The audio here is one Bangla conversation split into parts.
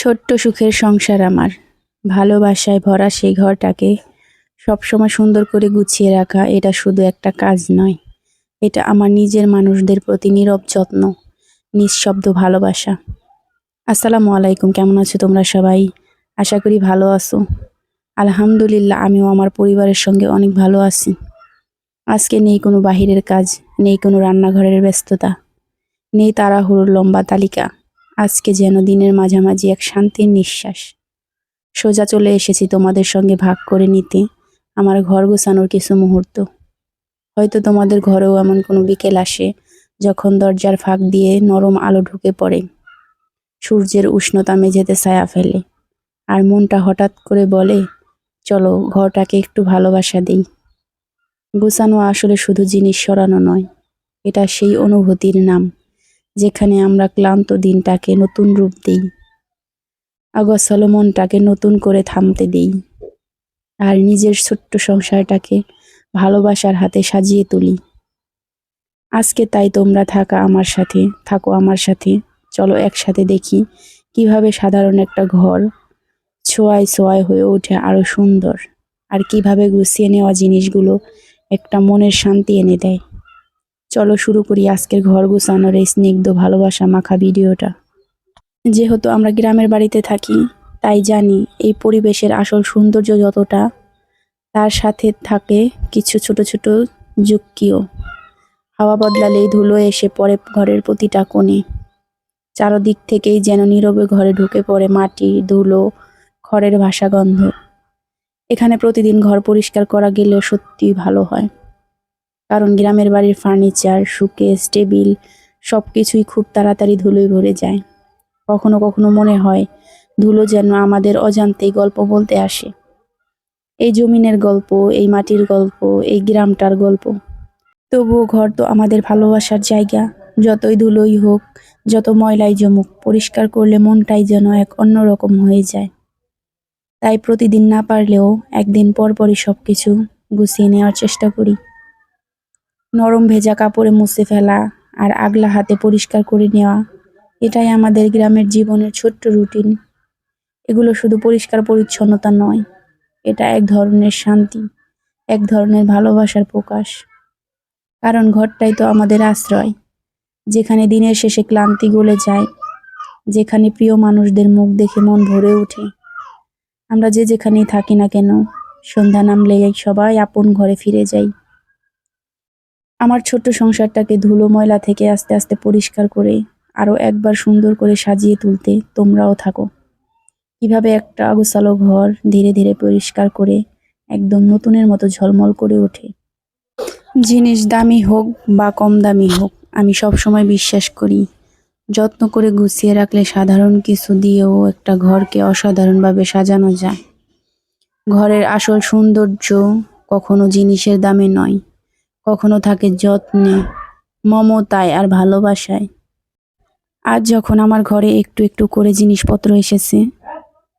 ছোট্ট সুখের সংসার আমার। ভালোবাসায় ভরা সেই ঘরটাকে সবসময় সুন্দর করে গুছিয়ে রাখা, এটা শুধু একটা কাজ নয়। এটা আমার নিজের মানুষদের প্রতি নীরব যত্ন, নিঃশব্দ ভালোবাসা। আসসালামু আলাইকুম, কেমন আছো তোমরা সবাই? আশা করি ভালো আছো। আলহামদুলিল্লাহ, আমিও আমার পরিবারের সঙ্গে অনেক ভালো আছি। আজকে নেই কোনো বাহিরের কাজ, নেই কোনো রান্নাঘরের ব্যস্ততা, নেই তাড়াহুড়োর লম্বা তালিকা। আজকে যেন দিনের মাঝামাঝি এক শান্তির নিঃশ্বাস। সোজা চলে এসেছি তোমাদের সঙ্গে ভাগ করে নিতে। আমার ঘর গোছানোর কিছু মুহূর্ত। হয়তো তোমাদের ঘরেও এমন কোনো বিকেল আসে যখন দরজার ফাঁক দিয়ে নরম আলো ঢুকে পড়ে। সূর্যের উষ্ণতা মেঝেতে ছায়া ফেলে। আর মনটা হঠাৎ করে বলে, চলো, ঘরটাকে একটু ভালোবাসা দেই। গোছানো আসলে শুধু জিনিস সরানো নয়, এটা সেই অনুভূতির নাম। যেখানে আমরা ক্লান্ত দিনটাকে নতুন রূপ দিই অগসল মনটাকে নতুন করে থামতে দিই, আর নিজের ছোট্ট সংসারটাকে ভালোবাসার হাতে সাজিয়ে তুলি। আজকে তাই তোমরা থাকা আমার সাথে, থাকো আমার সাথে, চলো একসাথে দেখি কীভাবে সাধারণ একটা ঘর ছোঁয়ায় ছোঁয়ায় হয়ে ওঠে আরও সুন্দর, আর কীভাবে গুছিয়ে নেওয়া জিনিসগুলো একটা মনের শান্তি এনে দেয়। চলো শুরু করি আজকের ঘর গোছানোর এই স্নিগ্ধ ভালোবাসা মাখা ভিডিওটা। যেহেতু আমরা গ্রামের বাড়িতে থাকি, তাই জানি এই পরিবেশের আসল সৌন্দর্য যতটা, তার সাথে থাকে কিছু ছোট ছোট যুক্তিও। হাওয়া বদলালেই ধুলো এসে পড়ে ঘরের প্রতিটা কোণে। চারদিক থেকেই যেন নীরবে ঘরে ঢুকে পড়ে মাটি, ধুলো, খড়ের ভাষা গন্ধ। এখানে প্রতিদিন ঘর পরিষ্কার করা গেলেও সত্যি ভালো হয়। কারণ গ্রামের বাড়ির ফার্নিচার সুকেস টেবিল সব কিছুই খুব তাড়াতাড়ি ধুলোয় ভরে যায়। কখনো কখনো মনে হয় ধুলো যেন আমাদের অজান্তেই গল্প বলতে আসে। এই জমিনের গল্প, এই মাটির গল্প, এই গ্রামটার গল্প। তবুও ঘর তো আমাদের ভালোবাসার জায়গা। যতই ধুলোই হোক, যত ময়লাই জমুক, পরিষ্কার করলে মনটাই যেন এক অন্যরকম হয়ে যায়। তাই প্রতিদিন না পারলেও একদিন পরপরই সব কিছু গুছিয়ে নেওয়ার চেষ্টা করি। নরম ভেজা কাপড়ে মুছে ফেলা আর আগলা হাতে পরিষ্কার করে নেওয়া, এটাই আমাদের গ্রামের জীবনের ছোট্ট রুটিন। এগুলো শুধু পরিষ্কার পরিচ্ছন্নতা নয়, এটা এক ধরনের শান্তি, এক ধরনের ভালোবাসার প্রকাশ। কারণ ঘরটাই তো আমাদের আশ্রয়, যেখানে দিনের শেষে ক্লান্তি গলে যায়, যেখানে প্রিয় মানুষদের মুখ দেখে মন ভরে ওঠে। আমরা যে যেখানেই থাকি না কেন, সন্ধ্যা নামলেই সবাই আপন ঘরে ফিরে যাই। আমার ছোট্ট সংসারটাকে ধুলো ময়লা থেকে আস্তে আস্তে পরিষ্কার করে আরও একবার সুন্দর করে সাজিয়ে তুলতে তোমরাও থাকো। কীভাবে একটা অগোছালো ঘর ধীরে ধীরে পরিষ্কার করে, একদম নতুনের মতো ঝলমল করে ওঠে। জিনিস দামি হোক বা কম দামি হোক, আমি সব সময় বিশ্বাস করি, যত্ন করে গুছিয়ে রাখলে সাধারণ কিছু দিয়েও একটা ঘরকে অসাধারণভাবে সাজানো যায়। ঘরের আসল সৌন্দর্য কখনো জিনিসের দামে নয়। কখনো থাকে যত্নে, মমতায় আর ভালোবাসায়। আজ যখন আমার ঘরে একটু একটু করে জিনিসপত্র এসেছে,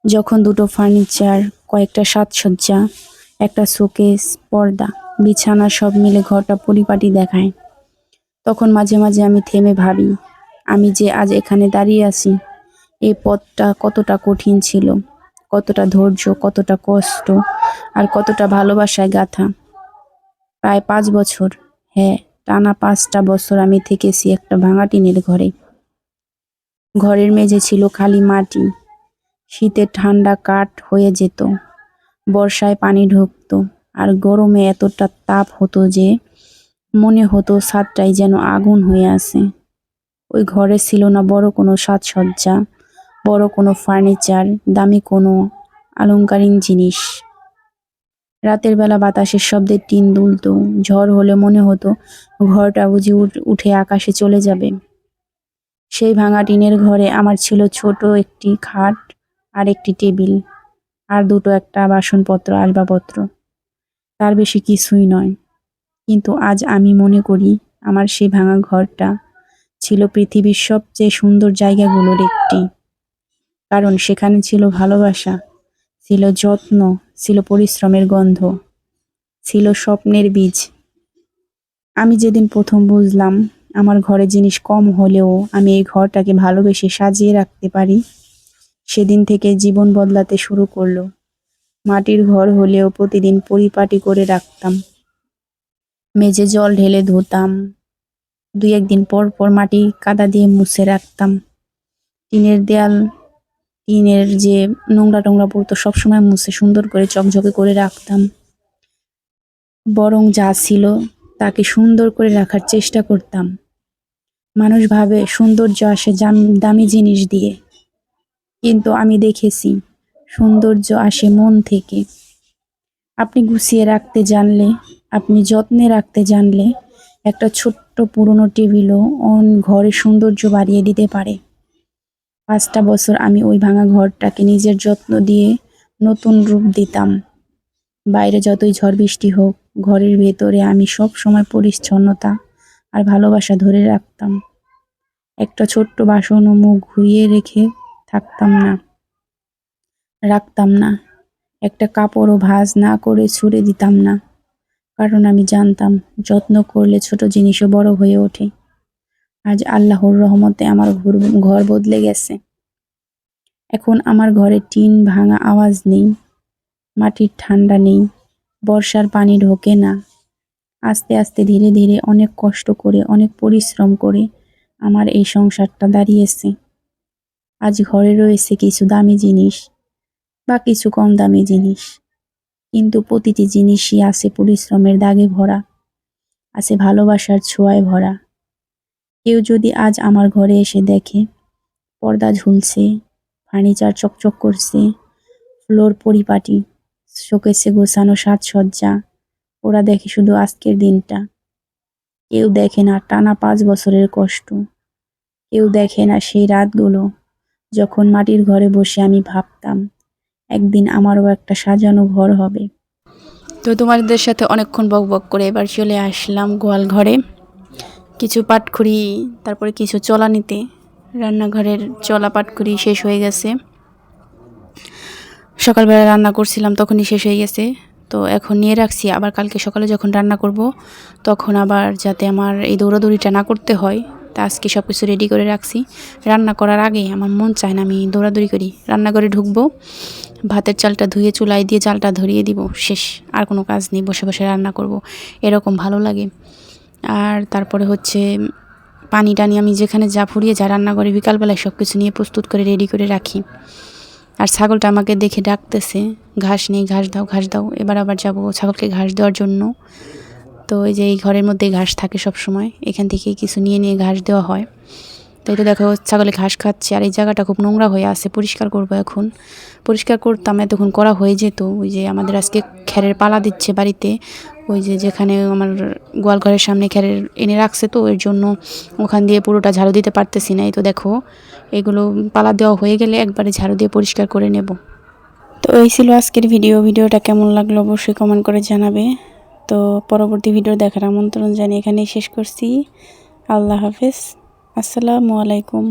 যখন দুটো ফার্নিচার, কয়েকটা সাজসজ্জা, একটা শোকেস, পর্দা, বিছানা সব মিলে ঘরটা পরিপাটি দেখায়, তখন মাঝে মাঝে আমি থেমে ভাবি, আমি যে আজ এখানে দাঁড়িয়ে আছি এই পথটা কতটা কঠিন ছিল, কতটা ধৈর্য, কতটা কষ্ট, আর কতটা ভালোবাসায় গাথা। প্রায় পাঁচ বছর। হ্যাঁ টানা পাঁচটা বছর আমি থেকেছি একটা ভাঙা টিনের ঘরে। ঘরের মেঝে ছিল খালি মাটি। শীতে ঠান্ডা কাঠ হয়ে যেত। বর্ষায় পানি ঢুকতো। আর গরমে এতটা তাপ হতো যে মনে হতো ছাদটাই যেন আগুন হয়ে আছে। ওই ঘরে ছিল না বড় কোনো সাজসজ্জা, বড় কোনো ফার্নিচার, দামি কোনো আলংকারিক জিনিস। রাতের বেলা বাতাসের শব্দে টিন দুলতো। ঝড় হলে মনে হতো ঘরটা বুঝি উঠ- আকাশে চলে যাবে। সেই ভাঙা টিনের ঘরে আমার ছিল ছোট একটি খাট আর একটি টেবিল আর দুটো একটা বাসনপত্র, আসবাবপত্র। তার বেশি কিছুই নয়। কিন্তু আজ আমি মনে করি আমার সেই ভাঙা ঘরটা ছিল পৃথিবীর সবচেয়ে সুন্দর জায়গাগুলোর একটি। কারণ সেখানে ছিল ভালোবাসা। ছিল যত্ন, ছিল পরিশ্রমের গন্ধ, ছিল স্বপ্নের বীজ। আমি যেদিন প্রথম বুঝলাম আমার ঘরে জিনিস কম হলেও আমি এই ঘরটাকে ভালোবেসে সাজিয়ে রাখতে পারি, সেদিন থেকে জীবন বদলাতে শুরু করল। মাটির ঘর হলেও প্রতিদিন পরিপাটি করে রাখতাম। মেঝে জল ঢেলে ধুতাম। দুই একদিন পর পর মাটি কাদা দিয়ে মুছে রাখতাম। টিনের দেয়াল টিনের যে নোংরা টোংরা পড়তো সবসময় মুছে সুন্দর করে চকঝকে করে রাখতাম। বরং যা ছিল তাকে সুন্দর করে রাখার চেষ্টা করতাম। মানুষ ভাবে সৌন্দর্য আসে দামি জিনিস দিয়ে। কিন্তু আমি দেখেছি সৌন্দর্য আসে মন থেকে। আপনি গুছিয়ে রাখতে জানলে, আপনি যত্নে রাখতে জানলে একটা ছোট্ট পুরনো টেবিলও অন ঘরে সৌন্দর্য বাড়িয়ে দিতে পারে। পাঁচটা বছর আমি ওই ভাঙা ঘরটাকে নিজের যত্ন দিয়ে নতুন রূপ দিতাম। বাইরে যতই ঝড় বৃষ্টি হোক, ঘরের ভেতরে আমি সব সময় পরিচ্ছন্নতা আর ভালোবাসা ধরে রাখতাম। একটা ছোট্ট বাসন ও মুখ ঘুরিয়ে রেখে থাকতাম না, রাখতাম না। একটা কাপড়ও ভাজ না করে ছুঁড়ে দিতাম না, কারণ আমি জানতাম যত্ন করলে ছোট জিনিসও বড় হয়ে ওঠে। আজ আল্লাহর রহমতে আমার ঘর ঘর বদলে গেছে। এখন আমার ঘরে টিন ভাঙা আওয়াজ নেই, মাটির ঠান্ডা নেই, বর্ষার পানি ঢোকে না। আস্তে আস্তে ধীরে ধীরে অনেক কষ্ট করে, অনেক পরিশ্রম করে আমার এই সংসারটা দাঁড়িয়েছে। আজ ঘরে রয়েছে কিছু দামি জিনিস বা কিছু কম দামি জিনিস, কিন্তু প্রতিটি জিনিসই আছে পরিশ্রমের দাগে ভরা, আছে ভালোবাসার ছোঁয়ায় ভরা। কেউ যদি আজ আমার ঘরে এসে দেখে, পর্দা ঝুলছে, ফার্নিচার চকচক করছে, ফ্লোর পরিপাটি, শোকেসে গোছানো সাজসজ্জা, ওরা দেখে শুধু আজকের দিনটা। কেউ দেখে না টানা পাঁচ বছরের কষ্ট। কেউ দেখে না সেই রাতগুলো যখন মাটির ঘরে বসে আমি ভাবতাম, একদিন আমারও একটা সাজানো ঘর হবে। তো তোমাদের সাথে অনেকক্ষণ বক বক করে এবার চলে আসলাম গোয়াল ঘরে। কিছু পাটখুরি তারপরে কিছু চলা নিতে। রান্নাঘরের চলা পাটখুরি শেষ হয়ে গেছে। সকালবেলা রান্না করছিলাম, তখনই শেষ হয়ে গেছে। তো এখন নিয়ে রাখছি। আবার কালকে সকালে যখন রান্না করব, তখন আবার যাতে আমার এই দৌড়াদৌড়িটা না করতে হয়, তা আজকে সব কিছু রেডি করে রাখছি। রান্না করার আগে আমার মন চায় না আমি দৌড়াদৌড়ি করি। রান্নাঘরে ঢুকবো, ভাতের চালটা ধুয়ে চুলায় দিয়ে চালটা ধরিয়ে দিব, শেষ। আর কোনো কাজ নেই, বসে বসে রান্না করব। এরকম ভালো লাগে। আর তারপরে হচ্ছে পানি টানি আমি যেখানে যা ফুরিয়ে যা রান্না করি বিকালবেলায় সব কিছু নিয়ে প্রস্তুত করে রেডি করে রাখি। আর ছাগলটা আমাকে দেখে ডাকতেছে, ঘাস নেই, ঘাস দাও ঘাস দাও। এবার আবার যাব ছাগলকে ঘাস দেওয়ার জন্য। তো এই যে এই ঘরের মধ্যে ঘাস থাকে সব সময় এখান থেকে কিছু নিয়ে নিয়ে ঘাস দেওয়া হয়। তো এটা দেখো, ছাগলে ঘাস খাচ্ছে আর এই জায়গাটা খুব নোংরা হয়ে আছে, পরিষ্কার করব এখন। পরিষ্কার করতাম, এতক্ষণ করা হয়ে যেত। ওই যে আমাদের আজকে খ্যারের পালা দিচ্ছে বাড়িতে। ওই যে যেখানে আমার গোয়াল ঘরের সামনে খ্যারের এনে রাখছে তো, এর জন্য ওখান দিয়ে পুরোটা ঝাড়ু দিতে পারতেছি না। এই তো দেখো, এগুলো পালা দেওয়া হয়ে গেলে একবারে ঝাড়ু দিয়ে পরিষ্কার করে নেব। তো এই ছিল আজকের ভিডিও। ভিডিওটা কেমন লাগল অবশ্যই কমেন্ট করে জানাবে। তো পরবর্তী ভিডিও দেখার আমন্ত্রণ জানিয়ে এখানেই শেষ করছি। আল্লাহ হাফেজ। আসসালামু আলাইকুম।